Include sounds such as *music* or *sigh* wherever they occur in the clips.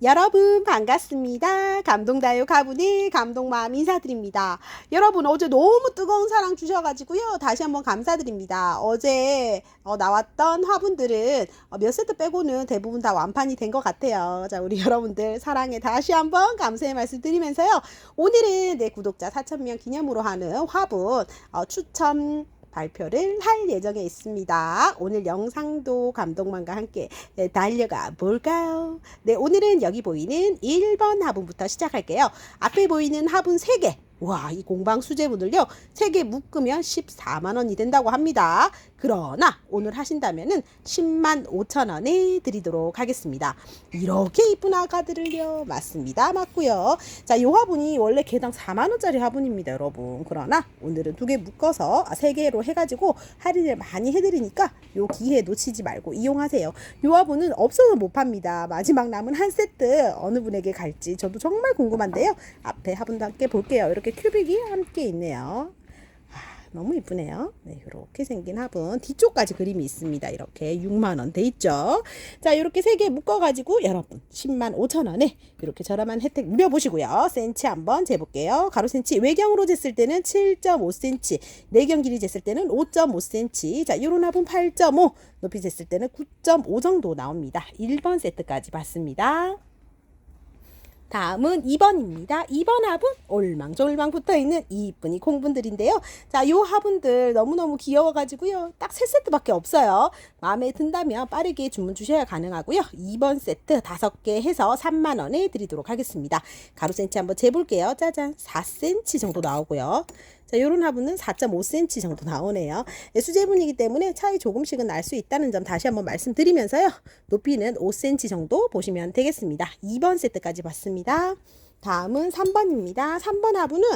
여러분 반갑습니다. 감동다요 가분의 감동마음 인사드립니다. 여러분 어제 너무 뜨거운 사랑 주셔가지고요. 다시 한번 감사드립니다. 어제 어, 나왔던 화분들은 어, 몇 세트 빼고는 대부분 다 완판이 된 것 같아요. 자 우리 *laughs* 여러분들 사랑에 다시 한번 감사의 말씀 드리면서요. 오늘은 내 구독자 4천명 기념으로 하는 화분 어, 추첨 발표를 할 예정에 있습니다. 오늘 영상도 감동만과 함께 네, 달려가 볼까요? 네, 오늘은 여기 보이는 1번 화분부터 시작할게요. 앞에 보이는 화분 3개. 와, 이 공방 수제분을요, 3개 묶으면 14만원이 된다고 합니다. 그러나 오늘 하신다면은 10만 5천 원에 드리도록 하겠습니다. 이렇게 이쁜 아가들을요. 맞습니다. 맞고요. 자, 요 화분이 원래 개당 4만 원짜리 화분입니다, 여러분. 그러나 오늘은 두 개 묶어서 아, 세 개로 해가지고 할인을 많이 해드리니까 요 기회 놓치지 말고 이용하세요. 요 화분은 없어서 못 팝니다. 마지막 남은 한 세트 어느 분에게 갈지 저도 정말 궁금한데요. 앞에 화분도 함께 볼게요. 이렇게 큐빅이 함께 있네요. 너무 이쁘네요. 네, 이렇게 생긴 화분 뒤쪽까지 그림이 있습니다. 이렇게 6만 원 돼 있죠. 자, 이렇게 세 개 묶어 가지고 여러분 10만 5천 원에 이렇게 저렴한 혜택 누려 보시고요. 센치 한번 재볼게요. 가로 센치 외경으로 쟀을 때는 7.5cm, 내경 길이 쟀을 때는 5.5cm. 자, 이런 화분 8.5, 높이 쟀을 때는 9.5 정도 나옵니다. 1번 세트까지 봤습니다. 다음은 2번입니다. 2번 화분 올망졸망 붙어있는 이쁜이 콩분들인데요. 자, 요 화분들 너무너무 귀여워가지고요. 딱세 세트밖에 없어요. 마음에 든다면 빠르게 주문 주셔야 가능하고요. 2번 세트 5개 해서 3만원에 드리도록 하겠습니다. 가로 센치 한번 재볼게요. 짜잔 4cm 정도 나오고요. 자, 요런 화분은 4.5cm 정도 나오네요. 네, 수제분이기 때문에 차이 조금씩은 날 수 있다는 점 다시 한번 말씀드리면서요. 높이는 5cm 정도 보시면 되겠습니다. 2번 세트까지 봤습니다. 다음은 3번입니다. 3번 화분은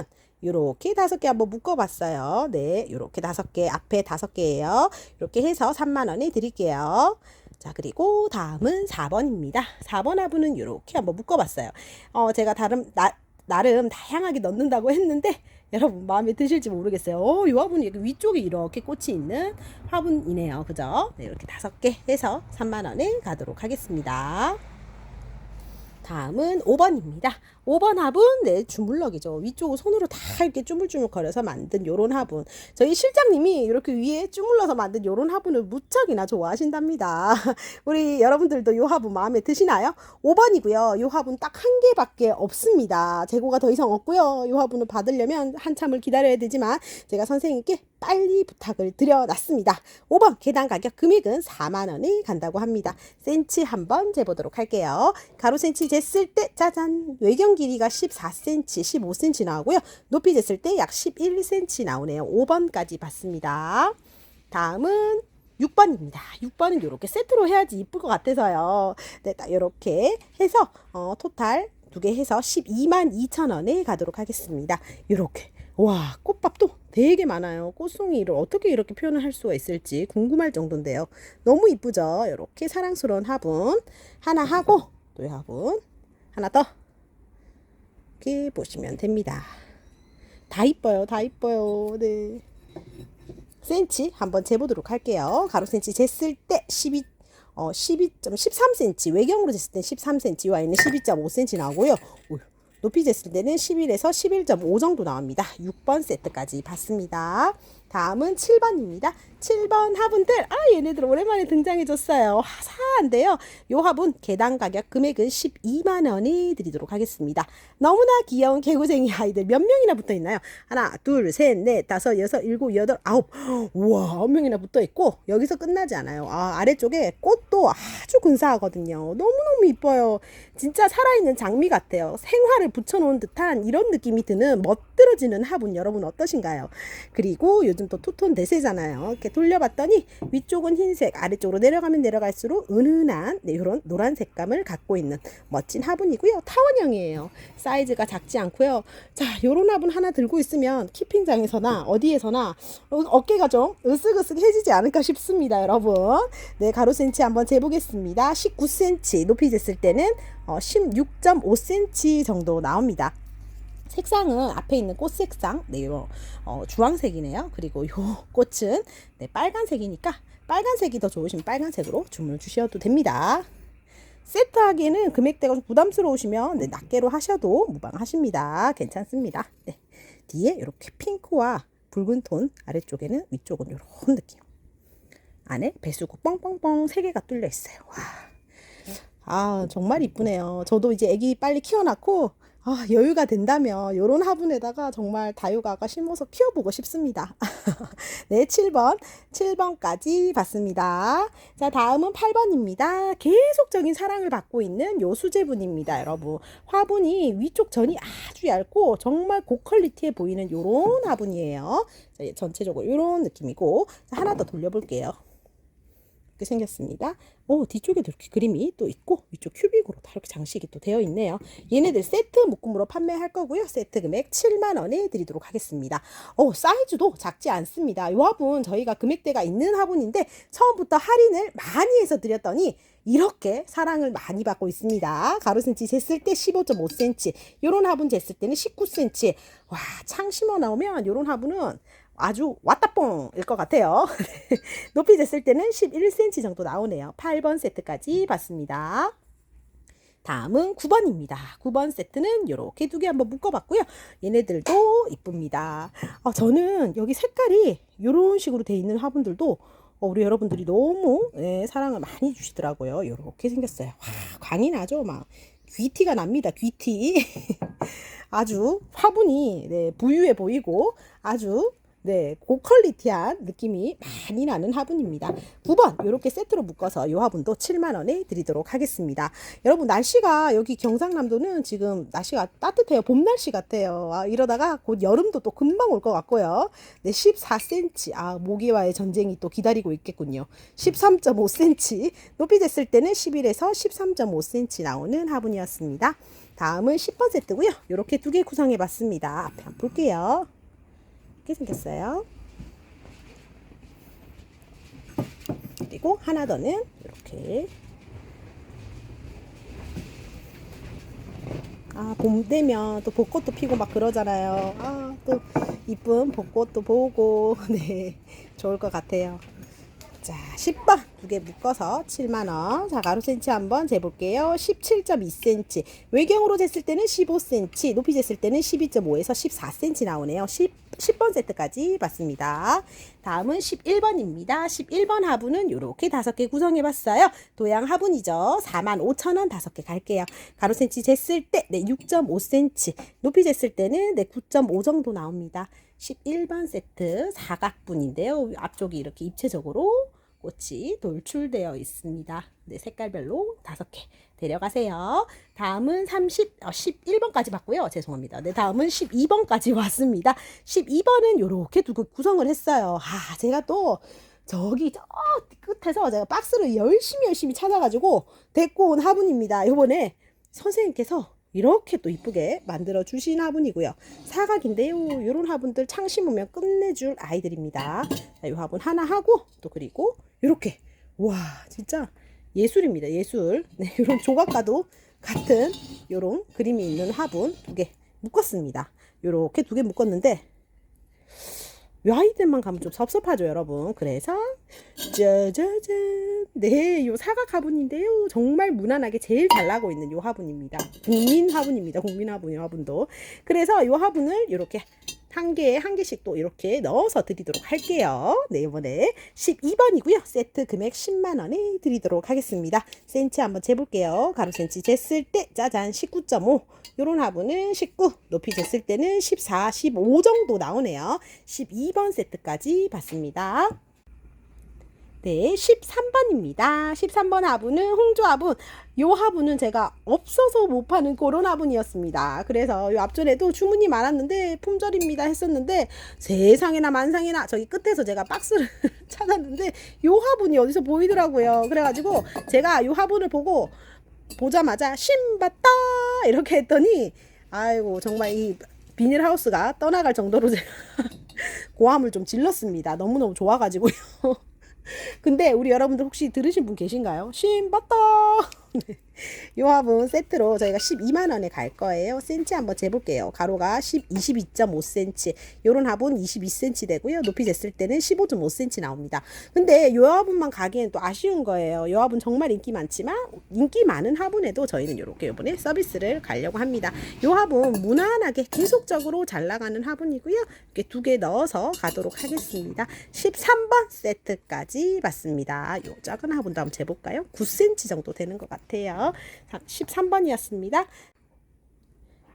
요렇게 다섯 개 한번 묶어봤어요. 네, 요렇게 다섯 개 앞에 다섯 개예요. 이렇게 해서 3만 원에 드릴게요. 자, 그리고 다음은 4번입니다. 4번 화분은 이렇게 한번 묶어봤어요. 어, 제가 다른, 나, 나름 다양하게 넣는다고 했는데, 여러분 마음에 드실지 모르겠어요. 어, 이 화분이 위쪽에 이렇게 꽃이 있는 화분이네요. 그죠? 네, 이렇게 다섯 개 해서 3만 원에 가도록 하겠습니다. 다음은 5번입니다. 5번 화분, 네, 주물럭이죠. 위쪽을 손으로 다 이렇게 주물주물거려서 만든 요런 화분. 저희 실장님이 이렇게 위에 주물러서 만든 요런 화분을 무척이나 좋아하신답니다. *laughs* 우리 여러분들도 요 화분 마음에 드시나요? 5번이고요. 요 화분 딱 한 개밖에 없습니다. 재고가 더 이상 없고요. 요 화분을 받으려면 한참을 기다려야 되지만 제가 선생님께 빨리 부탁을 드려놨습니다. 5번 계단 가격 금액은 4만 원이 간다고 합니다. 센치 한번 재보도록 할게요. 가로 센치 쟀을 때 짜잔 외경 길이가 14cm, 15cm 나오고요. 높이 쟀을 때 약 11cm 나오네요. 5번까지 봤습니다. 다음은 6번입니다. 6번은 이렇게 세트로 해야지 이쁠 것 같아서요. 네, 딱 이렇게 해서 어, 토탈 두 개 해서 12만 2천 원에 가도록 하겠습니다. 이렇게 와 꽃밥도 되게 많아요. 꽃송이를 어떻게 이렇게 표현을 할 수가 있을지 궁금할 정도인데요. 너무 이쁘죠? 이렇게 사랑스러운 화분 하나 하고 또 화분 하나 더 이렇게 보시면 됩니다. 다 이뻐요. 다 이뻐요. 네. 센치 한번 재보도록 할게요. 가로 센치 쟀을 때 12, 어, 12.13cm, 외경으로 쟀을 때 13cm, 이 와인은 12.5cm 나오고요. 오, 높이 쟀을 때는 11에서 11.5 정도 나옵니다. 6번 세트까지 봤습니다. 다음은 7번입니다. 7번 화분들, 아, 얘네들 오랜만에 등장해줬어요. 화사한데요. 요 화분 개당 가격 금액은 12만 원이 드리도록 하겠습니다. 너무나 귀여운 개구쟁이 아이들 몇 명이나 붙어 있나요? 하나, 둘, 셋, 넷, 다섯, 여섯, 일곱, 여덟, 아홉. 우와, 아홉 명이나 붙어 있고, 여기서 끝나지 않아요. 아, 아래쪽에 꽃도 아주 근사하거든요. 너무너무 이뻐요. 진짜 살아있는 장미 같아요. 생화를 붙여놓은 듯한 이런 느낌이 드는 멋들어지는 화분 여러분 어떠신가요? 그리고 요즘 또 투톤 대세잖아요. 이렇게 돌려봤더니 위쪽은 흰색, 아래쪽으로 내려가면 내려갈수록 은은한 네, 이런 노란 색감을 갖고 있는 멋진 화분이고요. 타원형이에요. 사이즈가 작지 않고요. 자, 요런 화분 하나 들고 있으면 키핑장에서나 어디에서나 어깨가 좀 으쓱으쓱해지지 않을까 싶습니다, 여러분. 네, 가로 센치 한번 재보겠습니다. 19cm 높이 쟀을 때는 어, 16.5cm 정도 나옵니다. 색상은 앞에 있는 꽃 색상, 네, 요, 어, 주황색이네요. 그리고 요 *laughs* 꽃은 네, 빨간색이니까 빨간색이 더 좋으시면 빨간색으로 주문 주셔도 됩니다. 세트 하기에는 금액대가 좀 부담스러우시면 네, 낱개로 하셔도 무방하십니다. 괜찮습니다. 네. 뒤에 이렇게 핑크와 붉은 톤 아래쪽에는 위쪽은 이런 느낌. 안에 배수구 뻥뻥뻥 세 개가 뚫려 있어요. 와. 아, 정말 이쁘네요. 저도 이제 아기 빨리 키워놨고, 아, 여유가 된다면 요런 화분에다가 정말 다육아가 심어서 키워보고 싶습니다. *laughs* 네, 7번. 7번까지 봤습니다. 자, 다음은 8번입니다. 계속적인 사랑을 받고 있는 요 수제분입니다, 여러분. 화분이 위쪽 전이 아주 얇고 정말 고퀄리티해 보이는 요런 화분이에요. 자, 전체적으로 요런 느낌이고, 자, 하나 더 돌려볼게요. 이렇게 생겼습니다. 오, 뒤쪽에도 이렇게 그림이 또 있고 위쪽 큐빅으로 다 이렇게 장식이 또 되어 있네요. 얘네들 세트 묶음으로 판매할 거고요. 세트 금액 7만 원에 드리도록 하겠습니다. 오, 사이즈도 작지 않습니다. 이 화분 저희가 금액대가 있는 화분인데 처음부터 할인을 많이 해서 드렸더니 이렇게 사랑을 많이 받고 있습니다. 가로 센치 쟀을 때 15.5cm, 요런 화분 쟀을 때는 19cm. 와, 창 심어 나오면 요런 화분은 아주 왔다뽕일 것 같아요. *laughs* 높이 쟀을 때는 11cm 정도 나오네요. 8번 세트까지 봤습니다. 다음은 9번입니다. 9번 세트는 이렇게 두 개 한번 묶어봤고요. 얘네들도 이쁩니다. 아, 저는 여기 색깔이 이런 식으로 돼 있는 화분들도 어, 우리 여러분들이 너무 예, 사랑을 많이 주시더라고요. 이렇게 생겼어요. 와, 광이 나죠? 막 귀티가 납니다. 귀티. *laughs* 아주 화분이 네, 부유해 보이고 아주 네, 고퀄리티한 느낌이 많이 나는 화분입니다. 9번 이렇게 세트로 묶어서 이 화분도 7만 원에 드리도록 하겠습니다. 여러분 날씨가 여기 경상남도는 지금 날씨가 따뜻해요. 봄 날씨 같아요. 아, 이러다가 곧 여름도 또 금방 올 것 같고요. 네, 14cm. 아, 모기와의 전쟁이 또 기다리고 있겠군요. 13.5cm. 높이 됐을 때는 11에서 13.5cm 나오는 화분이었습니다. 다음은 10번 세트고요. 이렇게 두 개 구성해 봤습니다. 앞에 한번 볼게요. 이렇게 생겼어요. 그리고 하나 더는 이렇게 아, 봄 되면 또 벚꽃도 피고 막 그러잖아요. 아, 또 이쁜 벚꽃도 보고 *laughs* 네. 좋을 것 같아요. 자, 10번 두 개 묶어서 7만 원. 자, 가로 센치 한번 재 볼게요. 17.2cm. 외경으로 쟀을 때는 15cm, 높이 쟀을 때는 12.5에서 14cm 나오네요. 10 10번 세트까지 봤습니다. 다음은 11번입니다. 11번 화분은 이렇게 다섯 개 구성해 봤어요. 도양 화분이죠. 45,000원 다섯 개 갈게요. 가로 센치 쟀을 때 네, 6.5cm, 높이 쟀을 때는 네, 9.5 정도 나옵니다. 11번 세트 사각분인데요. 앞쪽이 이렇게 입체적으로 꽃이 돌출되어 있습니다. 네, 색깔별로 다섯 개 데려가세요. 다음은 30, 어, 11번까지 봤고요. 죄송합니다. 네, 다음은 12번까지 왔습니다. *laughs* 12번은 이렇게 두고 구성을 했어요. 아, 제가 또 저기 저 끝에서 제가 박스를 열심히 열심히 찾아가지고 데리고 온 화분입니다. 이번에 선생님께서 이렇게 또 이쁘게 만들어 주신 화분이고요. 사각인데요. 이런 화분들 창 심으면 끝내줄 아이들입니다. 자, 이 화분 하나 하고 또 그리고 이렇게 와 진짜 예술입니다. 예술. *laughs* 네, 이런 조각과도 같은 이런 그림이 있는 화분 두 개 묶었습니다. 이렇게 두 개 묶었는데 이 아이들만 가면 좀 섭섭하죠, 여러분. 그래서 짜자잔. 네, 요 사각 화분인데요. 정말 무난하게 제일 잘 나고 있는 요 화분입니다. 국민 화분입니다. 국민 화분, 요 화분도. 그래서 요 화분을 이렇게 한 개에 한 개씩 또 이렇게 넣어서 드리도록 할게요. 네, 이번에 12번이고요. 세트 금액 10만 원에 드리도록 하겠습니다. 센치 한번 재볼게요. 가로 센치 쟀을 때 짜잔 19.5. 요런 화분은 19, 높이 쟀을 때는 14, 15 정도 나오네요. 12번 세트까지 봤습니다. 네, 13번입니다. 13번 화분은 홍조 화분. 요 화분은 제가 없어서 못 파는 그런 화분이었습니다. 그래서 요 앞전에도 주문이 많았는데 품절입니다 했었는데 세상에나 만상에나 저기 끝에서 제가 박스를 *laughs* 찾았는데 요 화분이 어디서 보이더라고요. 그래가지고 제가 요 화분을 보고 보자마자 신봤다 이렇게 했더니 아이고 정말 이 비닐하우스가 떠나갈 정도로 제가 *laughs* 고함을 좀 질렀습니다. 너무너무 좋아가지고요. 근데 우리 여러분들 혹시 들으신 분 계신가요? 신봤다 *laughs* 요 화분 세트로 저희가 12만 원에 갈 거예요. 센치 한번 재볼게요. 가로가 10, 22.5cm. 요런 화분 22cm 되고요. 높이 쟀을 때는 15.5cm 나옵니다. 근데 요 화분만 가기엔 또 아쉬운 거예요. 요 화분 정말 인기 많지만 인기 많은 화분에도 저희는 요렇게 요번에 서비스를 가려고 합니다. 요 화분 무난하게 계속적으로 잘 나가는 화분이고요. 이렇게 두 개 넣어서 가도록 하겠습니다. 13번 세트까지 받습니다. 요 작은 화분도 한번 재볼까요? 9cm 정도 되는 것 같아요. 13번이었습니다.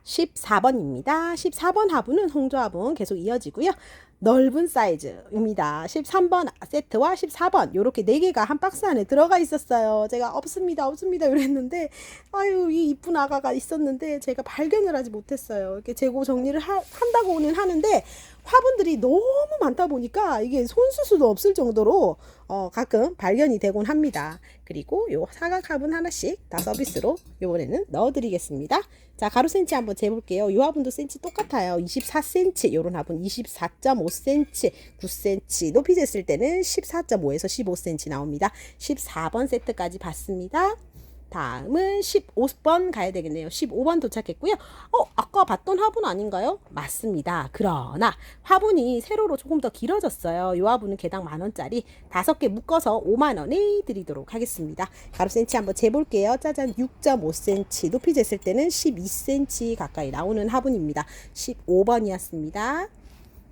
14번입니다. 14번 화분은 홍조 화분 계속 이어지고요. 넓은 사이즈입니다. 13번 세트와 14번 요렇게 네 개가 한 박스 안에 들어가 있었어요. 제가 없습니다. 없습니다. 이랬는데 아유 이 이쁜 아가가 있었는데 제가 발견을 하지 못했어요. 이렇게 재고 정리를 하, 한다고는 하는데 화분들이 너무 많다 보니까 이게 손쓸 수도 없을 정도로 어, 가끔 발견이 되곤 합니다. 그리고 요 사각 화분 하나씩 다 서비스로 요번에는 넣어드리겠습니다. 자 가로 센치 한번 재볼게요. 요 화분도 센치 똑같아요. 24cm 요런 화분 24.5cm 9cm 높이 쟀을 때는 14.5에서 15cm 나옵니다. 14번 세트까지 봤습니다. 다음은 15번 가야 되겠네요. 15번 도착했고요. 어, 아까 봤던 화분 아닌가요? 맞습니다. 그러나 화분이 세로로 조금 더 길어졌어요. 이 화분은 개당 만 원짜리 다섯 개 묶어서 5만 원에 드리도록 하겠습니다. 가로 센치 한번 재볼게요. 짜잔 6.5cm 높이 쟀을 때는 12cm 가까이 나오는 화분입니다. 15번이었습니다.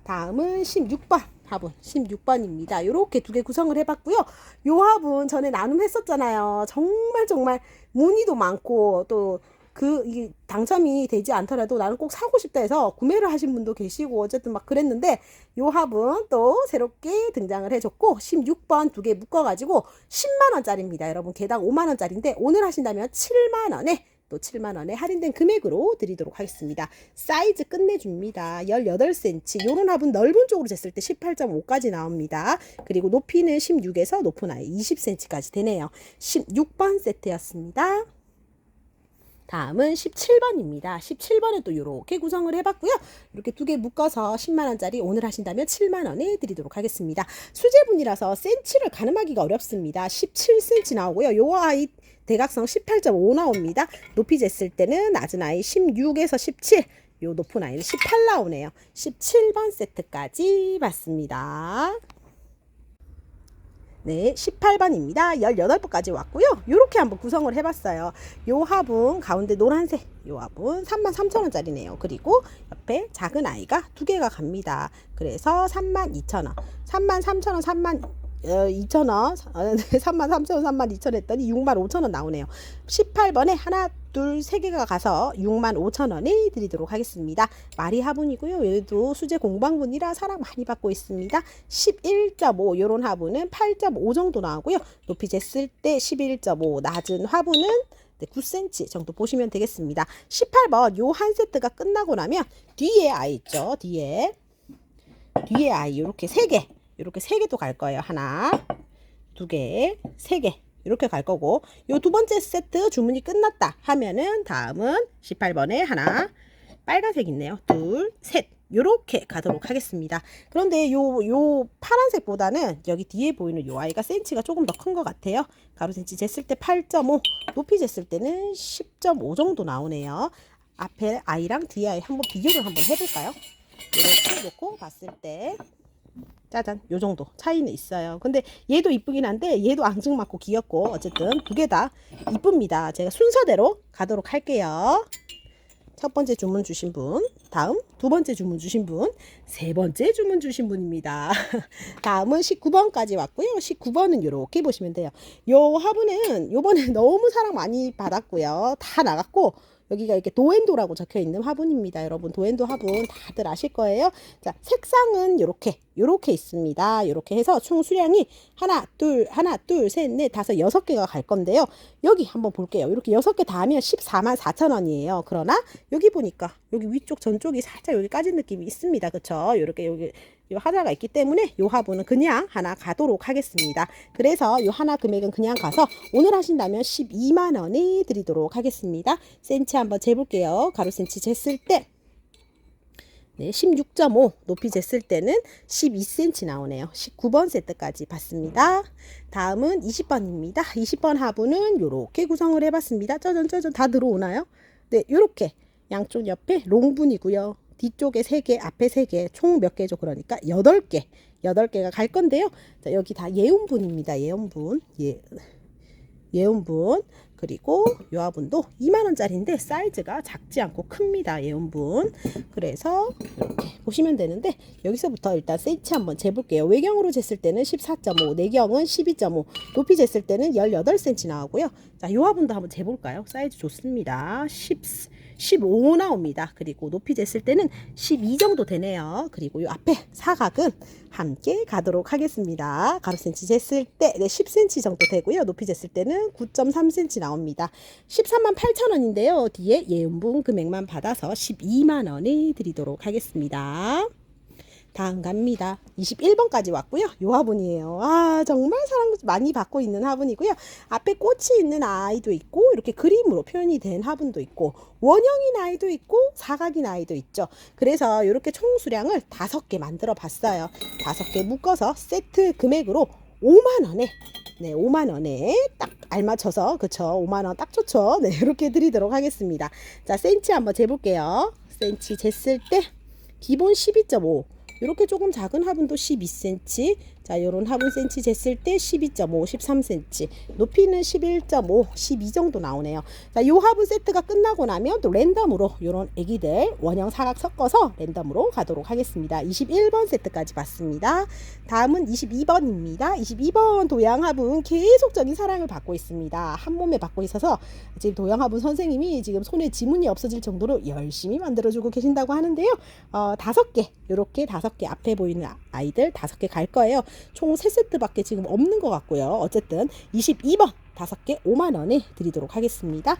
다음은 16번 화분 16번입니다. 이렇게 두 개 구성을 해봤고요. 요 화분 전에 나눔했었잖아요. 정말 정말 문의도 많고 또 그 이 당첨이 되지 않더라도 나는 꼭 사고 싶다 해서 구매를 하신 분도 계시고 어쨌든 막 그랬는데 요 화분 또 새롭게 등장을 해줬고 16번 두 개 묶어가지고 10만 원짜리입니다. 여러분 개당 5만 원짜리인데 오늘 하신다면 7만 원에 또 7만 원에 할인된 금액으로 드리도록 하겠습니다. 사이즈 끝내줍니다. 18cm. 요런 화분 넓은 쪽으로 쟀을 때 18.5까지 나옵니다. 그리고 높이는 16에서 높은 아이 20cm까지 되네요. 16번 세트였습니다. 다음은 17번입니다. 17번은 또 이렇게 구성을 해봤고요. 이렇게 두 개 묶어서 10만원짜리 오늘 하신다면 7만원에 드리도록 하겠습니다. 수제분이라서 센치를 가늠하기가 어렵습니다. 17cm 나오고요. 요 아이 대각선 18.5 나옵니다. 높이 쟀을 때는 낮은 아이 16에서 17, 요 높은 아이는 18 나오네요. 17번 세트까지 받습니다. 네, 18번입니다. 18번까지 왔고요. 이렇게 한번 구성을 해봤어요. 요 화분 가운데 노란색 요 화분 33,000원짜리네요. 그리고 옆에 작은 아이가 두 개가 갑니다. 그래서 32,000원, 33,000원, 3만 2,000원, 33,000원, 32,000원 했더니 65,000원 나오네요. 18번에 하나, 둘, 세 개가 가서 65,000원에 드리도록 하겠습니다. 마리 화분이고요. 얘도 수제 공방분이라 사랑 많이 받고 있습니다. 11.5 요런 화분은 8.5 정도 나오고요. 높이 쟀을 때 11.5 낮은 화분은 네, 9cm 정도 보시면 되겠습니다. 18번 요 한 세트가 끝나고 나면 뒤에 아이 있죠. 뒤에 뒤에 아이 이렇게 세개 이렇게 세 개도 갈 거예요. 하나, 두 개, 세 개. 이렇게 갈 거고 요 두 번째 세트 주문이 끝났다 하면은 다음은 18번에 하나 빨간색 있네요. 둘, 셋. 요렇게 가도록 하겠습니다. 그런데 요, 요 파란색보다는 여기 뒤에 보이는 요 아이가 센치가 조금 더 큰 것 같아요. 가로 센치 쟀을 때 8.5, 높이 쟀을 때는 10.5 정도 나오네요. 앞에 아이랑 뒤에 아이 한번 비교를 한번 해볼까요? 이렇게 놓고 봤을 때 짜잔. 요 정도 차이는 있어요. 근데 얘도 이쁘긴 한데 얘도 앙증맞고 귀엽고 어쨌든 두 개 다 이쁩니다. 제가 순서대로 가도록 할게요. 첫 번째 주문 주신 분 다음 두 번째 주문 주신 분 세 번째 주문 주신 분입니다. *laughs* 다음은 19번까지 왔고요. 19번은 이렇게 보시면 돼요. 요 화분은 요번에 너무 사랑 많이 받았고요. 다 나갔고 여기가 이렇게 도엔도라고 적혀 있는 화분입니다. 여러분 도엔도 화분 다들 아실 거예요. 자 색상은 이렇게 이렇게 있습니다. 이렇게 해서 총 수량이 하나 둘 하나 둘 셋 넷 다섯 여섯 개가 갈 건데요. 여기 한번 볼게요. 이렇게 여섯 개 다 하면 14만 4천 원이에요. 그러나 여기 보니까 여기 위쪽 전쪽이 살짝 여기 까진 느낌이 있습니다. 그쵸? 이렇게 여기 요 하나가 있기 때문에 요 화분은 그냥 하나 가도록 하겠습니다. 그래서 요 하나 금액은 그냥 가서 오늘 하신다면 12만 원에 드리도록 하겠습니다. 센치 한번 재볼게요. 가로 센치 쟀을 때 네, 16.5 높이 쟀을 때는 12cm 나오네요. 19번 세트까지 봤습니다. 다음은 20번입니다. 20번 하부는 이렇게 구성을 해봤습니다. 짜잔 짜잔 다 들어오나요? 네, 이렇게 양쪽 옆에 롱분이고요. 뒤쪽에 3개, 앞에 3개, 총 몇 개죠? 그러니까 8개, 8개가 갈 건데요. 자, 여기 다 예온분입니다. 예온분. 예, 예온분. 그리고 요 화분도 2만원짜리인데 사이즈가 작지 않고 큽니다. 예온분. 그래서 이렇게 보시면 되는데 여기서부터 일단 센치 한번 재볼게요. 외경으로 쟀을 때는 14.5, 내경은 12.5, 높이 쟀을 때는 18cm 나오고요. 자, 요 화분도 한번 재볼까요? 사이즈 좋습니다. 10, 15 나옵니다. 그리고 높이 쟀을 때는 12 정도 되네요. 그리고 요 앞에 사각은 함께 가도록 하겠습니다. 가로 센치 쟀을 때 네, 10cm 정도 되고요. 높이 쟀을 때는 9.3cm 나옵니다. 13만 8천 원인데요. 뒤에 예음분 금액만 받아서 12만 원에 드리도록 하겠습니다. 다음 갑니다. 21번까지 왔고요. 요 화분이에요. 아, 정말 사랑 많이 받고 있는 화분이고요. 앞에 꽃이 있는 아이도 있고, 이렇게 그림으로 표현이 된 화분도 있고, 원형인 아이도 있고, 사각인 아이도 있죠. 그래서 이렇게 총 수량을 다섯 개 만들어 봤어요. 다섯 개 묶어서 세트 금액으로 5만원에 네, 5만 원에 딱 알맞춰서 그쵸 5만 원 딱 좋죠. 네, 이렇게 드리도록 하겠습니다. 자, 센치 한번 재볼게요. 센치 쟀을 때 기본 12.5 이렇게 조금 작은 화분도 12cm 자 요런 화분 센치 쟀을 때 12.5 13cm 높이는 11.5 12 정도 나오네요. 자 요 화분 세트가 끝나고 나면 또 랜덤으로 요런 애기들 원형 사각 섞어서 랜덤으로 가도록 하겠습니다. 21번 세트까지 봤습니다. 다음은 22번입니다. 22번 도양 화분 계속적인 사랑을 받고 있습니다. 한 몸에 받고 있어서 지금 도양 화분 선생님이 지금 손에 지문이 없어질 정도로 열심히 만들어주고 계신다고 하는데요. 어, 다섯 개 요렇게 다섯 개 앞에 보이는 아이들 다섯 개 갈 거예요 총 3세트밖에 지금 없는 것 같고요. 어쨌든 22번 5개 5만원에 드리도록 하겠습니다.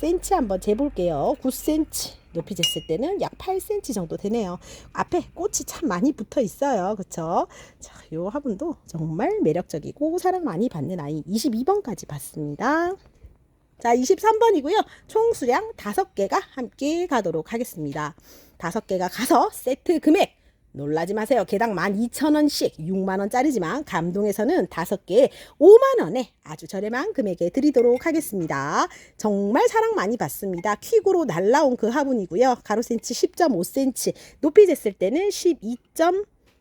센치 한번 재볼게요. 9cm 높이 쟀을 때는 약 8cm 정도 되네요. 앞에 꽃이 참 많이 붙어 있어요. 그쵸? 자, 요 화분도 정말 매력적이고 사랑 많이 받는 아이 22번까지 봤습니다. 자, 23번이고요. 총 수량 5개가 함께 가도록 하겠습니다. 5개가 가서 세트 금액 놀라지 마세요. 개당 12,000원씩 6만원짜리지만 감동에서는 5개에 5만원에 아주 저렴한 금액에 드리도록 하겠습니다. 정말 사랑 많이 받습니다. 퀵으로 날라온 그 화분이고요. 가로 센치 10.5cm, 높이 쟀을 때는 12.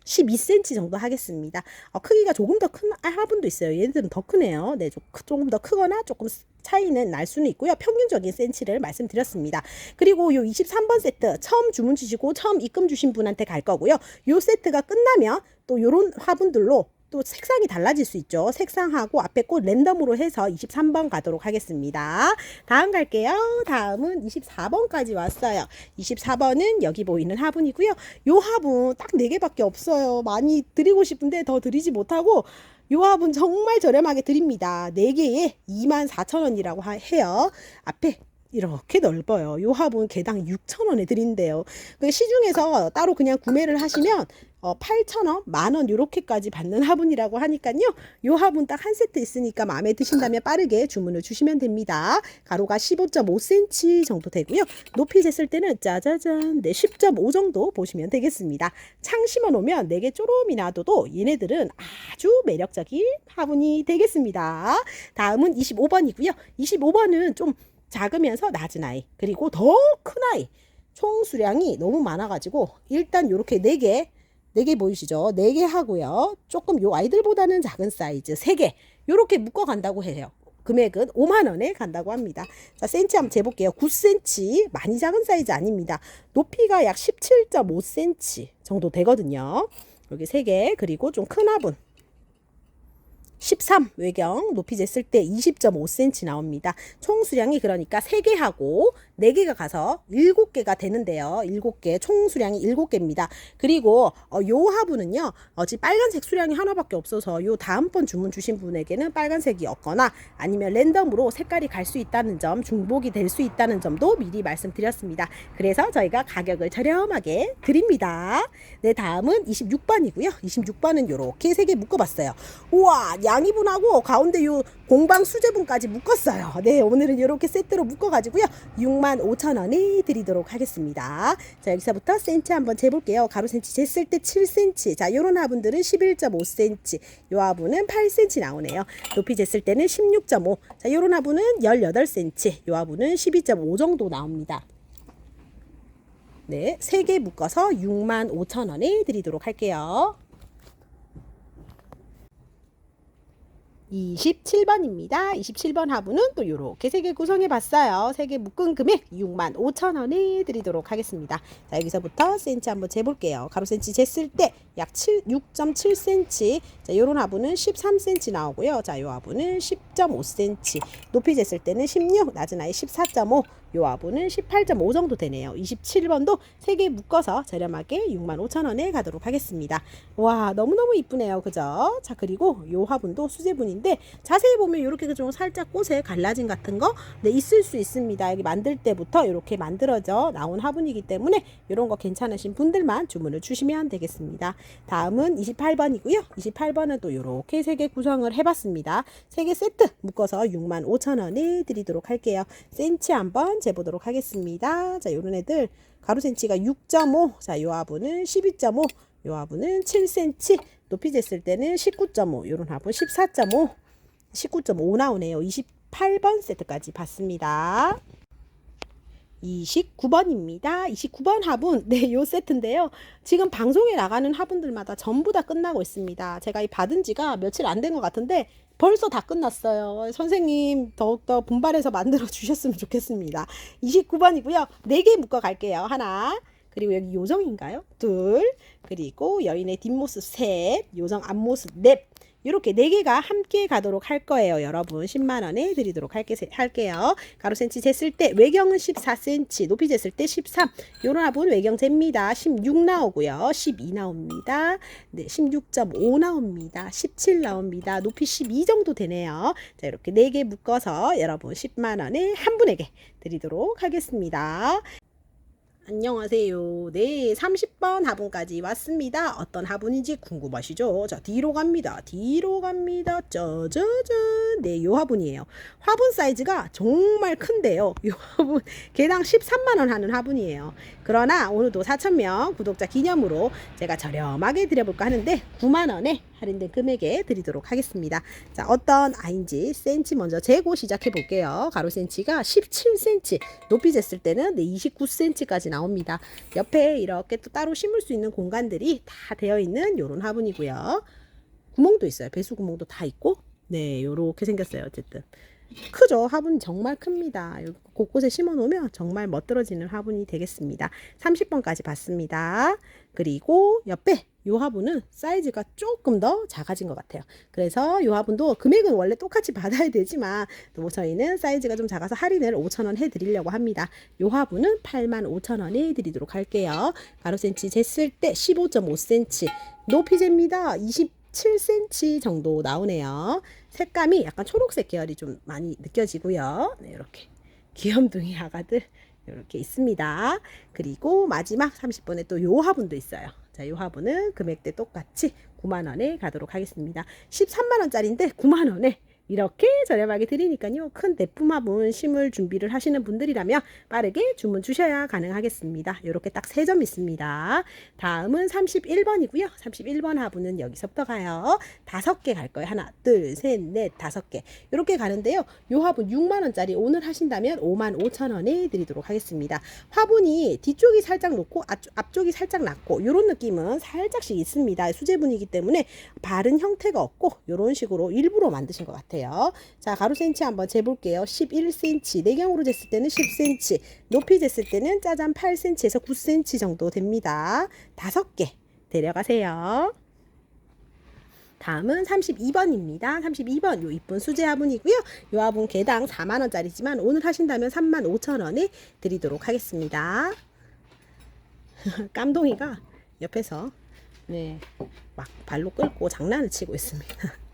12cm 정도 하겠습니다. 어, 크기가 조금 더 큰 화분도 있어요. 얘들은 더 크네요. 네, 조, 조금 더 크거나 조금 차이는 날 수는 있고요. 평균적인 센치를 말씀드렸습니다. 그리고 요 23번 세트 처음 주문 주시고 처음 입금 주신 분한테 갈 거고요. 요 세트가 끝나면 또 요런 화분들로 또 색상이 달라질 수 있죠. 색상하고 앞에 꽃 랜덤으로 해서 23번 가도록 하겠습니다. 다음 갈게요. 다음은 24번까지 왔어요. 24번은 여기 보이는 화분이고요. 요 화분 딱 4개밖에 없어요. 많이 드리고 싶은데 더 드리지 못하고 요 화분 정말 저렴하게 드립니다. 4개에 24,000원이라고 해요. 앞에 이렇게 넓어요. 요 화분 개당 6,000원에 드린대요. 그 시중에서 따로 그냥 구매를 하시면 어, 8,000원, 만원 요렇게까지 받는 화분이라고 하니까요. 요 화분 딱 한 세트 있으니까 마음에 드신다면 빠르게 주문을 주시면 됩니다. 가로가 15.5cm 정도 되고요. 높이 쟀을 때는 짜자잔 네, 10.5 정도 보시면 되겠습니다. 창 심어 놓으면 4개 쪼롬이 놔둬도 얘네들은 아주 매력적인 화분이 되겠습니다. 다음은 25번이고요. 25번은 좀 작으면서 낮은 아이 그리고 더 큰 아이 총 수량이 너무 많아가지고 일단 이렇게 4개 4개 보이시죠? 4개 하고요. 조금 요 아이들보다는 작은 사이즈 3개 요렇게 묶어 간다고 해요. 금액은 5만 원에 간다고 합니다. 자, 센치 한번 재볼게요. 9cm 많이 작은 사이즈 아닙니다. 높이가 약 17.5cm 정도 되거든요. 여기 3개 그리고 좀 큰 화분 13 외경 높이 쟀을 때 20.5cm 나옵니다. 총 수량이 그러니까 3개 하고 4개가 가서 7개가 되는데요. 7개 총 수량이 7개입니다. 그리고 어, 요 화분은요. 어, 지금 빨간색 수량이 하나밖에 없어서 요 다음번 주문 주신 분에게는 빨간색이 없거나 아니면 랜덤으로 색깔이 갈 수 있다는 점 중복이 될 수 있다는 점도 미리 말씀드렸습니다. 그래서 저희가 가격을 저렴하게 드립니다. 네 다음은 26번이고요. 26번은 요렇게 3개 묶어봤어요. 우와 양이분하고 가운데 요 공방 수제분까지 묶었어요. 네, 오늘은 이렇게 세트로 묶어가지고요. 65,000원에 드리도록 하겠습니다. 자, 여기서부터 센치 한번 재볼게요. 가로 센치 쟀을 때 7cm. 자, 요런 화분들은 11.5cm. 요 화분은 8cm 나오네요. 높이 쟀을 때는 16.5. 자, 요런 화분은 18cm. 요 화분은 12.5 정도 나옵니다. 네, 3개 묶어서 65,000원에 드리도록 할게요. 27번입니다. 27번 화분은 또 이렇게 세 개 구성해 봤어요. 세 개 묶은 금액 65,000원에 드리도록 하겠습니다. 자, 여기서부터 센치 한번 재볼게요. 가로 센치 쟀을 때 약 6.7cm. 자, 요런 화분은 13cm 나오고요. 자, 요 화분은 10.5cm. 높이 쟀을 때는 16, 낮은 아이 14.5. 요 화분은 18.5 정도 되네요. 27번도 세개 묶어서 저렴하게 65,000원에 가도록 하겠습니다. 와, 너무너무 이쁘네요. 그죠? 자, 그리고 요 화분도 수제분인데 자세히 보면 이렇게 좀 살짝 꽃에 갈라진 같은 거 네, 있을 수 있습니다. 여기 만들 때부터 이렇게 만들어져 나온 화분이기 때문에 이런 거 괜찮으신 분들만 주문을 주시면 되겠습니다. 다음은 28번이고요. 28번은 또 이렇게 세개 구성을 해봤습니다. 세개 세트 묶어서 65,000원에 드리도록 할게요. 센치 한번 재보도록 하겠습니다. 자, 요런 애들 가로 센치가 6.5, 자, 요 화분은 12.5, 요 화분은 7cm, 높이 쟀을 때는 19.5, 요런 화분 14.5, 19.5 나오네요. 28번 세트까지 봤습니다. 29번입니다. 29번 화분. 네, 요 세트인데요. 지금 방송에 나가는 화분들마다 전부 다 끝나고 있습니다. 제가 이 받은 지가 며칠 안 된 것 같은데 벌써 다 끝났어요. 선생님 더욱더 분발해서 만들어 주셨으면 좋겠습니다. 29번이고요. 4개 묶어 갈게요. 하나. 그리고 여기 요정인가요? 둘. 그리고 여인의 뒷모습 셋. 요정 앞모습 넷. 이렇게 네 개가 함께 가도록 할 거예요, 여러분. 10만 원에 드리도록 할게, 할게요. 가로 센치 쟀을 때 외경은 14cm, 높이 쟀을 때 13. 요런 화분 외경 잽니다. 16 나오고요. 12 나옵니다. 네, 16.5 나옵니다. 17 나옵니다. 높이 12 정도 되네요. 자, 이렇게 네 개 묶어서 여러분 10만 원에 한 분에게 드리도록 하겠습니다. 안녕하세요. 네, 30번 화분까지 왔습니다. 어떤 화분인지 궁금하시죠? 자, 뒤로 갑니다. 뒤로 갑니다. 짜자잔. 네, 요 화분이에요. 화분 사이즈가 정말 큰데요. 요 화분 *laughs* 개당 13만 원 하는 화분이에요. 그러나 오늘도 4,000명 구독자 기념으로 제가 저렴하게 드려볼까 하는데 9만 원에 할인된 금액에 드리도록 하겠습니다. 자, 어떤 아인지 센치 먼저 재고 시작해 볼게요. 가로 센치가 17cm, 높이 쟀을 때는 네, 29cm까지 나옵니다. 옆에 이렇게 또 따로 심을 수 있는 공간들이 다 되어 있는 요런 화분이고요. 구멍도 있어요. 배수 구멍도 다 있고, 네, 요렇게 생겼어요. 어쨌든. 크죠. 화분 정말 큽니다. 곳곳에 심어 놓으면 정말 멋들어지는 화분이 되겠습니다. 30번까지 봤습니다. 그리고 옆에 요 화분은 사이즈가 조금 더 작아진 것 같아요. 그래서 요 화분도 금액은 원래 똑같이 받아야 되지만 또 저희는 사이즈가 좀 작아서 할인을 5,000원 해드리려고 합니다. 요 화분은 85,000원에 드리도록 할게요. 가로 센치 쟀을 때 15.5cm 높이 잽니다. 20 7cm 정도 나오네요. 색감이 약간 초록색 계열이 좀 많이 느껴지고요. 네, 이렇게 귀염둥이 아가들 이렇게 있습니다. 그리고 마지막 30번에 또 요 화분도 있어요. 자, 요 화분은 금액대 똑같이 9만 원에 가도록 하겠습니다. 13만 원짜리인데 9만 원에 이렇게 저렴하게 드리니까요. 큰 대품 화분 심을 준비를 하시는 분들이라면 빠르게 주문 주셔야 가능하겠습니다. 이렇게 딱 세 점 있습니다. 다음은 31번이고요. 31번 화분은 여기서부터 가요. 다섯 개 갈 거예요. 하나, 둘, 셋, 넷, 다섯 개. 이렇게 가는데요. 요 화분 6만 원짜리 오늘 하신다면 5만 5천 원에 드리도록 하겠습니다. 화분이 뒤쪽이 살짝 높고 앞쪽이 살짝 낮고 이런 느낌은 살짝씩 있습니다. 수제분이기 때문에 바른 형태가 없고 이런 식으로 일부러 만드신 것 같아요. 자, 가로 센치 한번 재볼게요. 11cm, 내경으로 쟀을 때는 10cm, 높이 쟀을 때는 짜잔 8cm에서 9cm 정도 됩니다. 다섯 개 데려가세요. 다음은 32번입니다. 32번 요 이쁜 수제 화분이고요. 요 화분 개당 4만 원짜리지만 오늘 하신다면 3만 5천 원에 드리도록 하겠습니다. *laughs* 깜동이가 옆에서 네, 막 발로 끌고 장난을 치고 있습니다.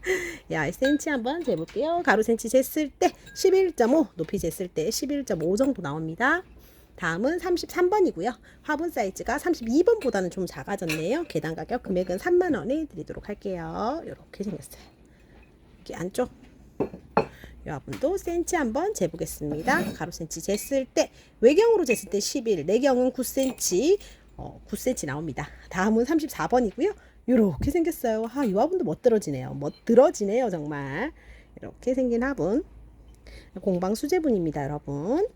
야, 센치 한번 재볼게요. 가로 센치 쟀을 때 11.5, 높이 쟀을 때 11.5 정도 나옵니다. 다음은 33번이고요. 화분 사이즈가 32번보다는 좀 작아졌네요. 계단 가격 금액은 3만 원에 드리도록 할게요. 이렇게 생겼어요. 여기 안쪽 이 화분도 센치 한번 재보겠습니다. 가로 센치 쟀을 때 외경으로 쟀을 때 11, 내경은 9cm, 어, 9cm 나옵니다. 다음은 34번이고요. 이렇게 생겼어요. 아, 이 화분도 멋들어지네요. 멋들어지네요, 정말. 이렇게 생긴 화분. 공방 수제분입니다, 여러분.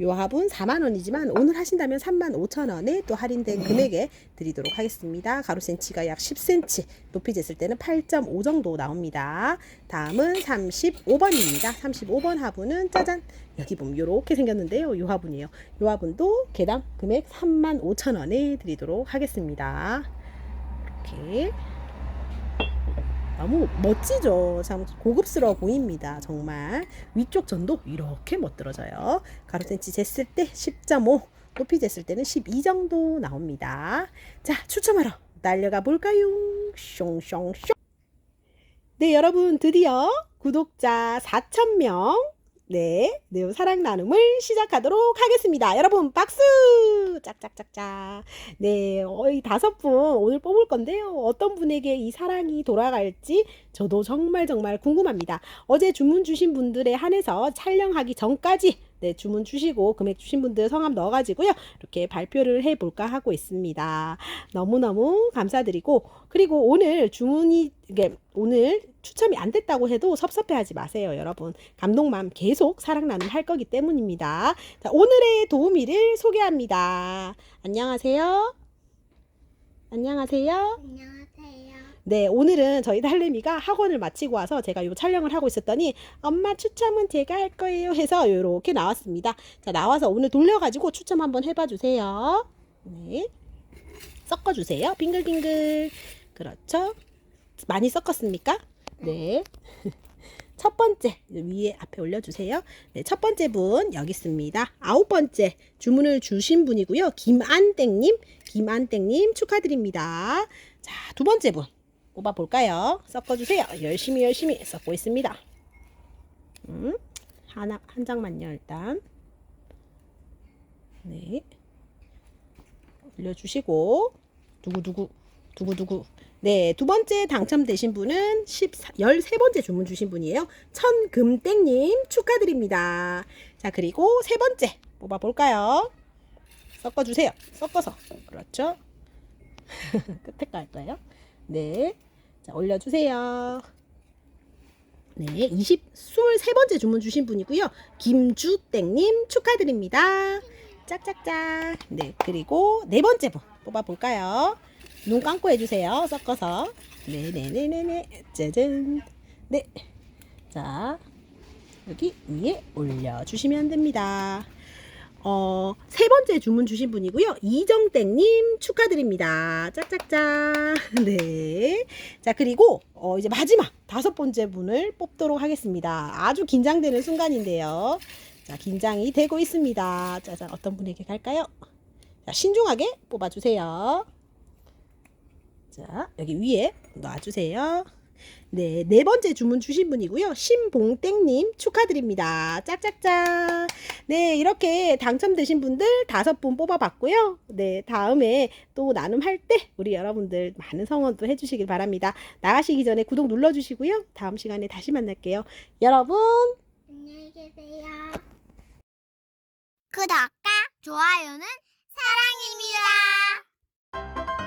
요 화분 4만 원이지만 오늘 하신다면 3만 5천 원에 또 할인된 금액에 드리도록 하겠습니다. 가로 센치가 약 10cm, 높이 쟀을 때는 8.5 정도 나옵니다. 다음은 35번입니다. 35번 화분은 짜잔 여기 보면 이렇게 생겼는데요. 요 화분이에요. 요 화분도 개당 금액 3만 5천 원에 드리도록 하겠습니다. 이렇게 너무 멋지죠. 참 고급스러워 보입니다. 정말 위쪽 전도 이렇게 멋들어져요. 가로 센치 쟀을 때 10.5, 높이 쟀을 때는 12 정도 나옵니다. 자, 추첨하러 날려가 볼까요? 숑숑숑. 네, 여러분 드디어 구독자 4,000명 네, 네오 사랑 나눔을 시작하도록 하겠습니다. 여러분 박수! 짝짝짝짝. 네, 거의 다섯 분 오늘 뽑을 건데요. 어떤 분에게 이 사랑이 돌아갈지 저도 정말 정말 궁금합니다. 어제 주문 주신 분들에 한해서 촬영하기 전까지 네, 주문 주시고 금액 주신 분들 성함 넣어가지고요. 이렇게 발표를 해볼까 하고 있습니다. 너무너무 감사드리고, 그리고 오늘 주문이, 이게 오늘 추첨이 안 됐다고 해도 섭섭해하지 마세요, 여러분. 감동맘 계속 사랑 나눔 할 거기 때문입니다. 자, 오늘의 도우미를 소개합니다. 안녕하세요. 안녕하세요. 안녕하세요. 네, 오늘은 저희 딸내미가 학원을 마치고 와서 제가 요 촬영을 하고 있었더니 엄마 추첨은 제가 할 거예요 해서 요렇게 나왔습니다. 자, 나와서 오늘 돌려가지고 추첨 한번 해봐 주세요. 네. 섞어주세요. 빙글빙글. 그렇죠. 많이 섞었습니까? 네. *laughs* 첫 번째 위에 앞에 올려주세요. 네, 첫 번째 분 여기 있습니다. 아홉 번째 주문을 주신 분이고요. 김안땡님, 김안땡님 축하드립니다. 자, 두 번째 분 뽑아 볼까요? 섞어주세요. 열심히 열심히 섞고 있습니다. 음, 하나 한 장만요 일단. 네. 올려주시고 두구두구 두구두구 네, 두 번째 당첨되신 분은 14, 13번째 주문 주신 분이에요. 천금땡님 축하드립니다. 자, 그리고 세 번째 뽑아볼까요? 섞어주세요. 섞어서. 그렇죠. *laughs* 끝에 깔까요? 네. 자, 올려주세요. 네, 20, 23번째 주문 주신 분이고요. 김주땡님 축하드립니다. 짝짝짝. 네, 그리고 네 번째 분 뽑아볼까요? 눈 감고 해주세요. 섞어서. 네네네네네. 짜잔. 네. 자, 여기 위에 올려주시면 됩니다. 어, 세 번째 주문 주신 분이고요. 이정땡님 축하드립니다. 짝짝짝. *laughs* 네. 자, 그리고, 어, 이제 마지막 다섯 번째 분을 뽑도록 하겠습니다. 아주 긴장되는 순간인데요. 자, 긴장이 되고 있습니다. 짜잔, 어떤 분에게 갈까요? 자, 신중하게 뽑아주세요. 자, 여기 위에 놔주세요. 네, 네 번째 주문 주신 분이고요. 신봉땡님 축하드립니다. 짝짝짝. 네, 이렇게 당첨되신 분들 다섯 분 뽑아봤고요. 네, 다음에 또 나눔할 때 우리 여러분들 많은 성원도 해주시길 바랍니다. 나가시기 전에 구독 눌러주시고요. 다음 시간에 다시 만날게요. 여러분. 안녕히 계세요. 구독과 좋아요는 사랑입니다.